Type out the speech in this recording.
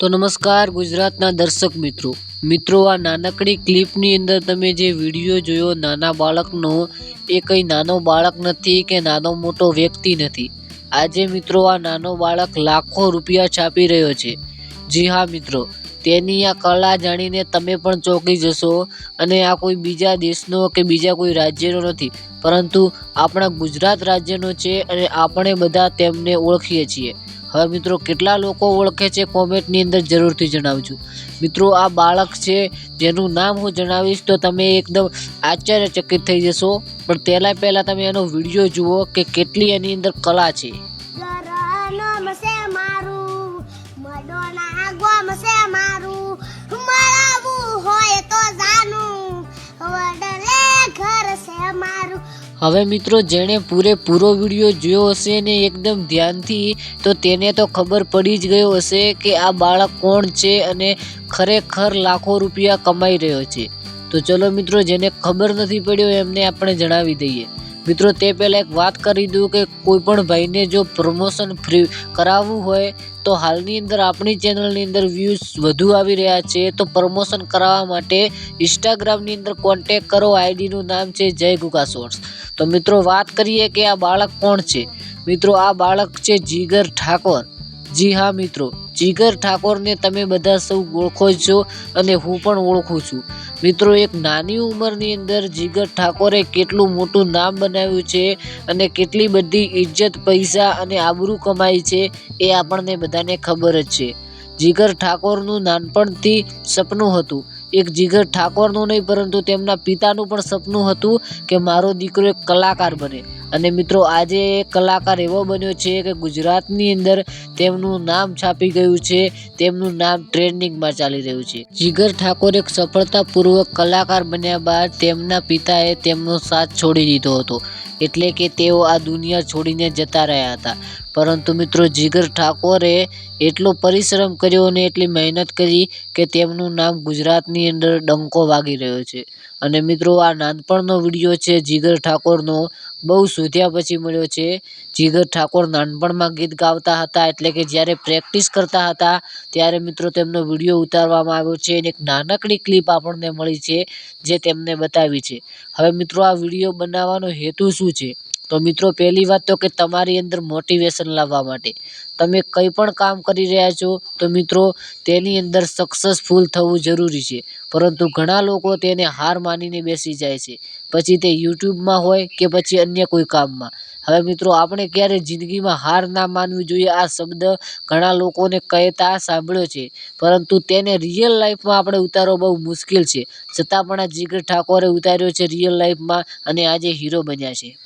તો નમસ્કાર ગુજરાતના દર્શક મિત્રો. મિત્રો, આ નાનકડી ક્લિપની અંદર તમે જે વીડિયો જોયો, નાના બાળકનો, એ કંઈ નાનો બાળક નથી કે નાનો મોટો વ્યક્તિ નથી. આજે મિત્રો આ નાનો બાળક લાખો રૂપિયા છાપી રહ્યો છે. જી હા, મિત્રો. તેની આ કળા જાણીને તમે પણ ચોંકી જશો અને આ કોઈ બીજા દેશનો કે બીજા કોઈ રાજ્યનો નથી. પરંતુ આપણા ગુજરાત રાજ્યનો છે અને આપણે બધા તેમને ઓળખીએ છીએ. હવે મિત્રો, કેટલા લોકો ઓળખે છે કોમેન્ટની અંદર જરૂરથી જણાવજો. મિત્રો, આ બાળક છે, જેનું નામ હું જણાવીશ તો તમે એકદમ આશ્ચર્યચકિત થઈ જશો. પણ પહેલાં પહેલાં તમે એનો વીડિયો જુઓ કે કેટલી એની અંદર કલા છે. છે મારું છે મારું. મળવું હોય તો જાનું. વડલે ઘર છે મારું. હવે મિત્રો, જેણે પૂરેપૂરો વીડિયો જોયો હશે ને એકદમ ધ્યાનથી, તો તેને તો ખબર પડી જ ગયો હશે કે આ બાળક કોણ છે અને ખરેખર લાખો રૂપિયા કમાઈ રહ્યો છે. તો ચલો મિત્રો, જેને ખબર નથી પડ્યો એમને આપણે જણાવી દઈએ. મિત્રો, તે પહેલાં એક વાત કરી દઉં કે કોઈ પણ ભાઈને જો પ્રમોશન ફ્રી કરાવવું હોય, તો હાલની અંદર આપણી ચેનલની અંદર વ્યૂઝ વધુ આવી રહ્યા છે. તો પ્રમોશન કરાવવા માટે ઇન્સ્ટાગ્રામની અંદર કોન્ટેક કરો. આઈડીનું નામ છે જય ગુગા શોર્ટ્સ તો મિત્રો, વાત કરીએ કે આ બાળક કોણ છે? મિત્રો, આ બાળક છે જીગર ઠાકોર. જી હા, મિત્રો. જીગર ઠાકોરને તમે બધા સૌ ઓળખો જ છો અને હું પણ ઓળખું છું. મિત્રો, એક નાની ઉંમરની અંદર જીગર ઠાકોરે કેટલું મોટું નામ બનાવ્યું છે અને કેટલી બધી ઇજ્જત, પૈસા અને આબરૂ કમાઈ છે એ આપણને બધાને ખબર જ છે. જીગર ઠાકોરનું નાનપણથી સપનું હતું. એક જીગર ઠાકોરનું નહીં, પરંતુ તેમના પિતાનું પણ સપનું હતું કે મારો દીકરો એક કલાકાર બને. અને મિત્રો, આજે કલાકાર એવો બન્યો છે કે ગુજરાતની અંદર તેમનું નામ છાપી ગયું છે, તેમનું નામ ટ્રેન્ડિંગમાં ચાલી રહ્યું છે. જીગર ઠાકોર એક સફળતાપૂર્વક કલાકાર બન્યા બાદ તેમના પિતાએ તેમનો સાથ છોડી દીધો હતો. એટલે કે તેઓ આ દુનિયા છોડીને જતા રહ્યા હતા. પરંતુ મિત્રો, જીગર ઠાકોરે એટલો પરિશ્રમ કર્યો અને એટલી મહેનત કરી કે તેમનું નામ ગુજરાતની અંદર ડંકો વાગી રહ્યો છે. અને મિત્રો, આ નાનપણનો વીડિયો છે જીગર ઠાકોરનો. બહુ શોધ્યા પછી મળ્યો છે. જીગર ઠાકોર નાનપણમાં ગીત ગાતા હતા એટલે કે જ્યારે પ્રેક્ટિસ કરતા હતા ત્યારે મિત્રો તેમનો વીડિયો ઉતારવામાં આવ્યો છે અને એક નાનકડી ક્લિપ આપણને મળી છે જે તેમને બતાવી છે. હવે મિત્રો આ વીડિયો બનાવવાનો હેતુ શું છે? તો મિત્રો, પહેલી વાત તો કે તમારી અંદર મોટિવેશન લાવવા માટે. તમે કંઈ પણ કામ કરી રહ્યા છો, તો મિત્રો, તેની અંદર સક્સેસફુલ થવું જરૂરી છે. પરંતુ ઘણા લોકો તેને હાર માનીને બેસી જાય છે. પછી તે યુટ્યુબમાં હોય કે પછી અન્ય કોઈ કામમાં. હવે મિત્રો, આપણે ક્યારે જિંદગીમાં હાર ના માનવી જોઈએ, આ શબ્દ ઘણા લોકોને કહેતા સાંભળ્યો છે. પરંતુ તેને રિયલ લાઈફમાં આપણે ઉતારવો બહુ મુશ્કેલ છે. છતાં પણ આ જીગર ઠાકોરે ઉતાર્યો છે રિયલ લાઈફમાં અને આજે હીરો બન્યા છે.